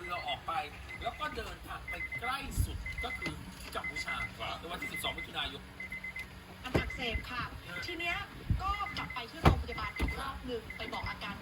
รือออกไป แล้วก็เดินทางไปใกล้สุดก็คือกัมพูชาครับ ในวันที่ 12มิถุนายน อันอักเสบค่ะ ทีเนี้ยก็กลับไปที่โรงพยาบาลอีกรอบหนึ่งไปบอกอาการ